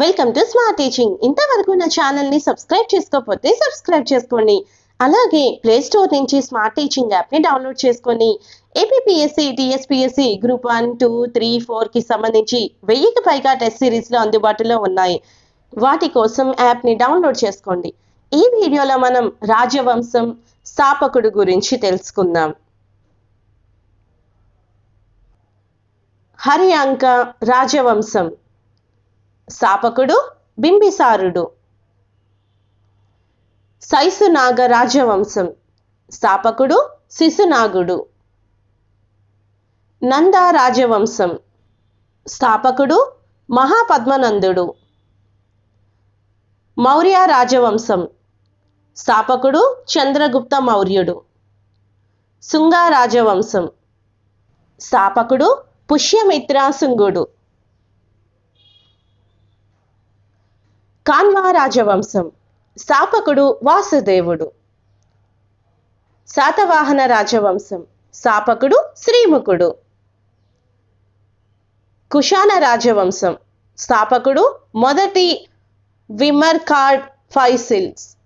Welcome to smart teaching ఇంతవరకు నా ఛానల్ని సబ్స్క్రైబ్ చేసుకోకపోతే సబ్స్క్రైబ్ చేసుకోండి. అలాగే ప్లే స్టోర్ నుంచి స్మార్ట్ టీచింగ్ యాప్ని డౌన్లోడ్ చేసుకొని APSC TSPSC group one two three ఫోర్కి సంబంధించి వెయ్యికి పైగా టెస్ట్ సిరీస్లు అందుబాటులో ఉన్నాయి. వాటి కోసం యాప్ని డౌన్లోడ్ చేసుకోండి. ఈ వీడియోలో మనం రాజవంశం స్థాపకుడు గురించి తెలుసుకుందాం. హరియాంక రాజవంశం. స్థాపకుడు బింబిసారుడు. సైసునాగ రాజవంశం స్థాపకుడు శిశునాగుడు. నంద రాజవంశం స్థాపకుడు మహాపద్మనందుడు. మౌర్య రాజవంశం స్థాపకుడు చంద్రగుప్త మౌర్యుడు. శుంగ రాజవంశం స్థాపకుడు పుష్యమిత్ర శుంగుడు కాన్వా రాజవంశం స్థాపకుడు వాసుదేవుడు. శాతవాహన రాజవంశం. స్థాపకుడు శ్రీముఖుడు. కుషాణ రాజవంశం. స్థాపకుడు మొదటి విమర్కాడ్ ఫైసిల్స్.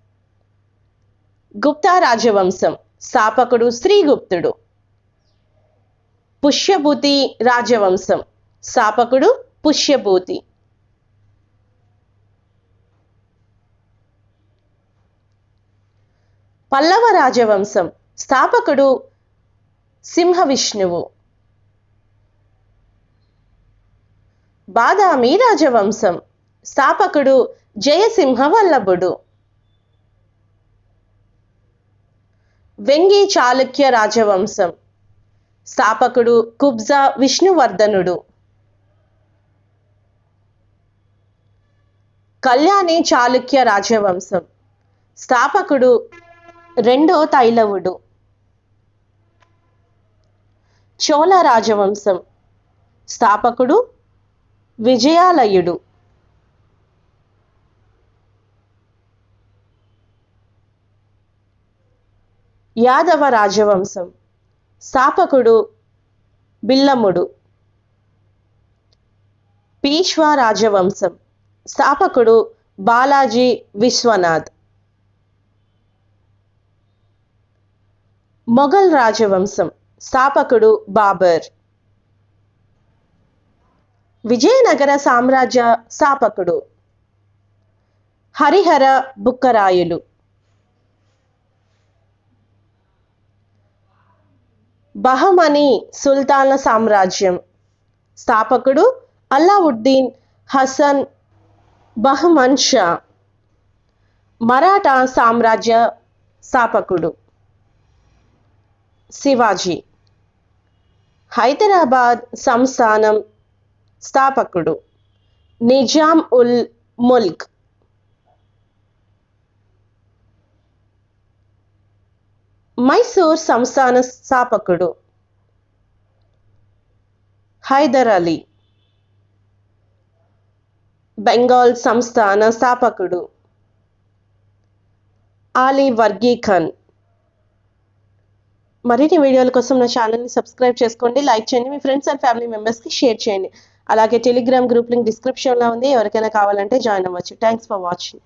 గుప్తా రాజవంశం. స్థాపకుడు శ్రీగుప్తుడు. పుష్యభూతి రాజవంశం. స్థాపకుడు పుష్యభూతి. పల్లవ రాజవంశం స్థాపకుడు సింహ విష్ణువు బాదామి రాజవంశం స్థాపకుడు జయసింహ వల్లభుడు వెంగి చాళుక్య రాజవంశం స్థాపకుడు కుబ్జా విష్ణువర్ధనుడు. కళ్యాణి చాళుక్య రాజవంశం స్థాపకుడు రెండో తైలవుడు. చోళ రాజవంశం. స్థాపకుడు విజయాలయుడు. యాదవ రాజవంశం. స్థాపకుడు బిల్లముడు. పీష్వా రాజవంశం. స్థాపకుడు బాలాజీ విశ్వనాథ్. మొఘల్ రాజవంశం స్థాపకుడు బాబర్. విజయనగర సామ్రాజ్య స్థాపకుడు హరిహర బుక్కరాయులు. బహమని సుల్తాన్ల సామ్రాజ్యం స్థాపకుడు అల్లావుద్దీన్ హసన్ బహమన్ షా. మరాఠా సామ్రాజ్య స్థాపకుడు. శివాజీ. హైదరాబాద్ సంస్థానం స్థాపకుడు నిజాం ఉల్ ముల్క్. మైసూర్ సంస్థాన స్థాపకుడు హైదర్ అలీ. బెంగాల్ సంస్థాన స్థాపకుడు ఆలీ వర్గీ ఖాన్ మరిన్ని వీడియోల కోసం నా ఛానల్ని సబ్స్క్రైబ్ చేసుకోండి లైక్ చేయండి మీ ఫ్రెండ్స్ అండ్ ఫ్యామిలీ మెంబర్స్కి షేర్ చేయండి. అలాగే టెలిగ్రామ్ గ్రూప్ లింక్ డిస్క్రిప్షన్లో ఉంది ఎవరికైనా కావాలంటే జాయిన్ అవ్వచ్చు. Thanks for watching.